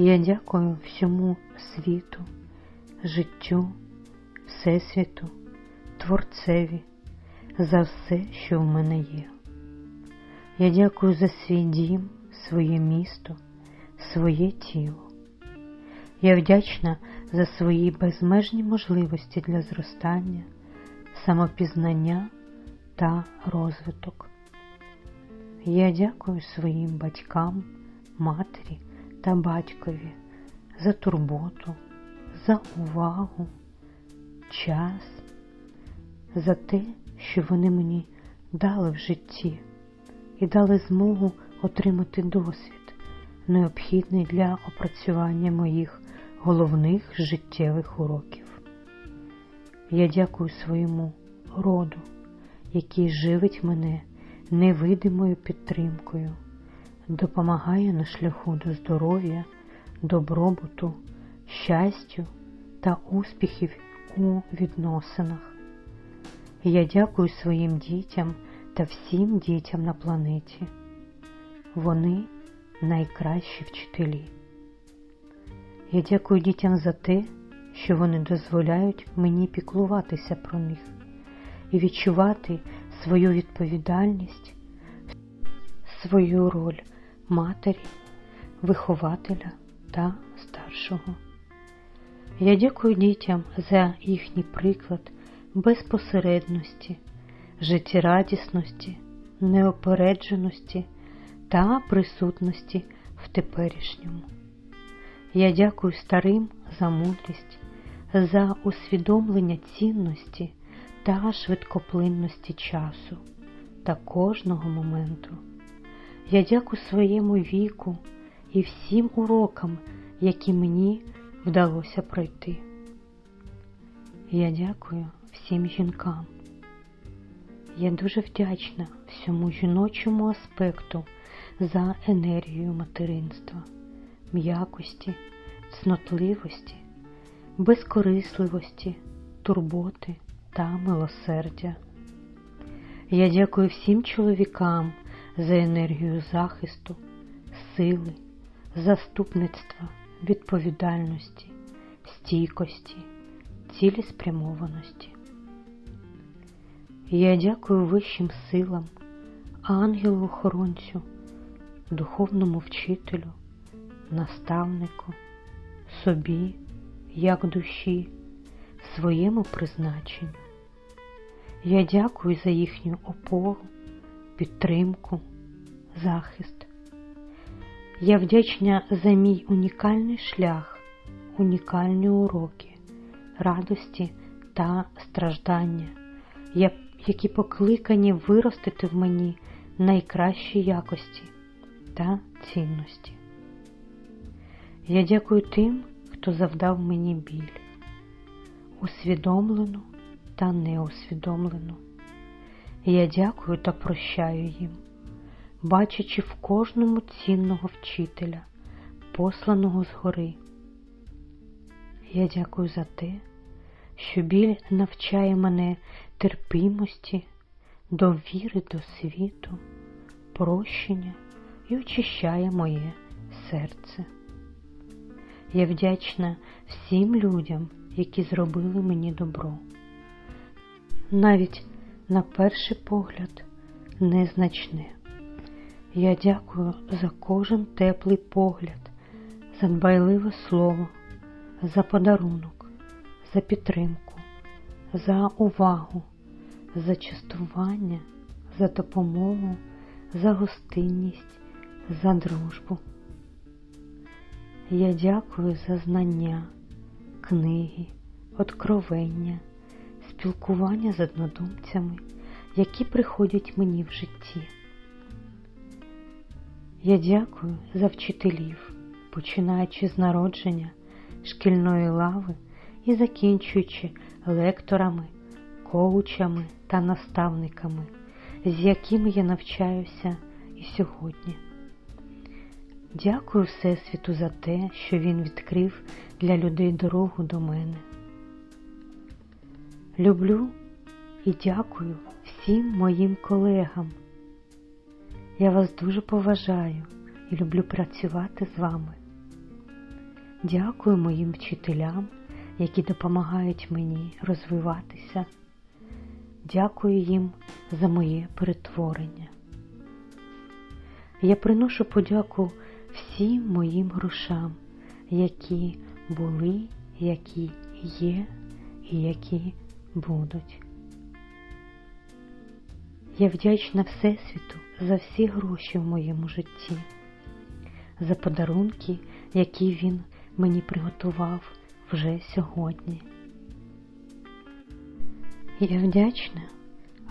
Я дякую всьому світу, життю, Всесвіту, Творцеві за все, що в мене є. Я дякую за свій дім, своє місто, своє тіло. Я вдячна за свої безмежні можливості для зростання, самопізнання та розвиток. Я дякую своїм батькам, матері та батькові за турботу, за увагу, час, за те, що вони мені дали в житті і дали змогу отримати досвід, необхідний для опрацювання моїх головних життєвих уроків. Я дякую своєму роду, який живить мене невидимою підтримкою, допомагає на шляху до здоров'я, добробуту, щастю та успіхів у відносинах. Я дякую своїм дітям та всім дітям на планеті. Вони найкращі вчителі. Я дякую дітям за те, що вони дозволяють мені піклуватися про них і відчувати свою відповідальність, свою роль матері, вихователя та старшого. Я дякую дітям за їхній приклад безпосередності, життєрадісності, неопередженості та присутності в теперішньому. Я дякую старим за мудрість, за усвідомлення цінності та швидкоплинності часу та кожного моменту. Я дякую своєму віку і всім урокам, які мені вдалося пройти. Я дякую всім жінкам. Я дуже вдячна всьому жіночому аспекту за енергію материнства, м'якості, цнотливості, безкорисливості, турботи та милосердя. Я дякую всім чоловікам за енергію захисту, сили, заступництва, відповідальності, стійкості, цілеспрямованості. Я дякую вищим силам, ангелу-охоронцю, духовному вчителю, наставнику, собі, як душі, своєму призначенню. Я дякую за їхню опору, підтримку, захист. Я вдячна за мій унікальний шлях, унікальні уроки, радості та страждання, які покликані виростити в мені найкращі якості та цінності. Я дякую тим, хто завдав мені біль, усвідомлену та неусвідомлену. Я дякую та прощаю їм, бачачи в кожному цінного вчителя, посланого згори. Я дякую за те, що біль навчає мене терпимості, довіри до світу, прощення і очищає моє серце. Я вдячна всім людям, які зробили мені добро. Навіть на перший погляд незначне. Я дякую за кожен теплий погляд, за дбайливе слово, за подарунок, за підтримку, за увагу, за частування, за допомогу, за гостинність, за дружбу. Я дякую за знання, книги, откровення, спілкування з однодумцями, які приходять мені в житті. Я дякую за вчителів, починаючи з народження, шкільної лави і закінчуючи лекторами, коучами та наставниками, з якими я навчаюся і сьогодні. Дякую Всесвіту за те, що він відкрив для людей дорогу до мене. Люблю і дякую всім моїм колегам. Я вас дуже поважаю і люблю працювати з вами. Дякую моїм вчителям, які допомагають мені розвиватися. Дякую їм за моє перетворення. Я приношу подяку всім моїм грошам, які були, які є і які будуть. Я вдячна Всесвіту за всі гроші в моєму житті, за подарунки, які він мені приготував вже сьогодні. Я вдячна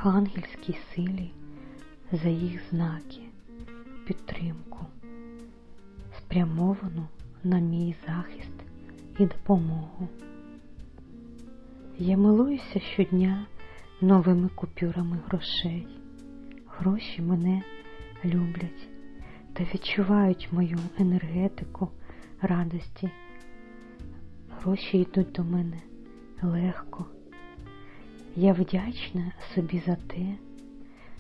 ангельській силі за їх знаки, підтримку, спрямовану на мій захист і допомогу. Я милуюся щодня новими купюрами грошей. Гроші мене люблять та відчувають мою енергетику радості. Гроші йдуть до мене легко. Я вдячна собі за те,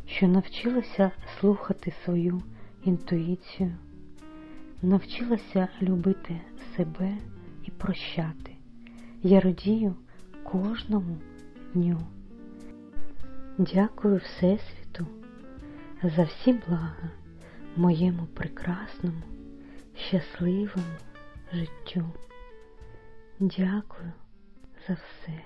що навчилася слухати свою інтуїцію, навчилася любити себе і прощати. Я радію кожному дню. Дякую Всесвіту за всі блага моєму прекрасному, щасливому життю. Дякую за все.